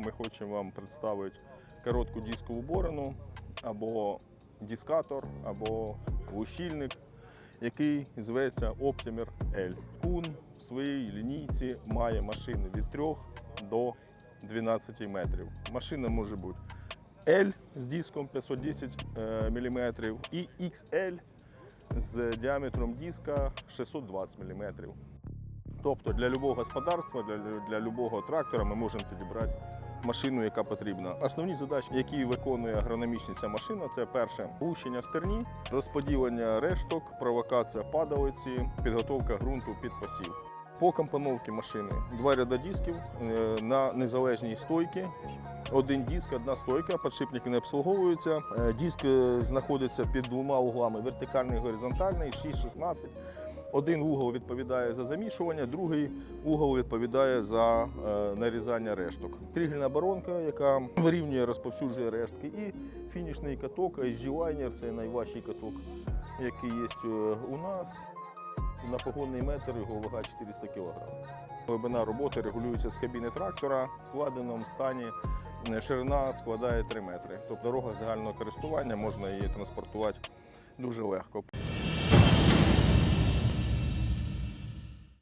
ми хочемо вам представити коротку дискову борону або дискатор, або глушильник, який зветься Optimer L. Кун в своїй лінійці має машини від 3 до 12 метрів. Машина може бути L з диском 510 мм і XL з діаметром диска 620 мм. Тобто для любого господарства, для, для любого трактора ми можемо підібрати машину, яка потрібна. Основні задачі, які виконує агрономічна ця машина, це перше глушення стерні, розподілення решток, провокація падалиці, підготовка ґрунту під посів. По компоновці машини два ряда дисків е, на незалежній стойці. Один диск, одна стойка, підшипники не обслуговуються. Е, Диск е, знаходиться під двома углами вертикальний горизонтальний, 6-16. Один угол відповідає за замішування, другий угол відповідає за е, нарізання решток. Тригельна боронка, яка вирівнює, розповсюджує рештки, і фінішний каток, HG-лайнер це найважчий каток, який є е, у нас. На погонний метр його вага 400 кг. Глибина роботи регулюється з кабіни трактора. Складеному стані е, ширина складає 3 метри. Тобто дорога загального користування можна її транспортувати дуже легко.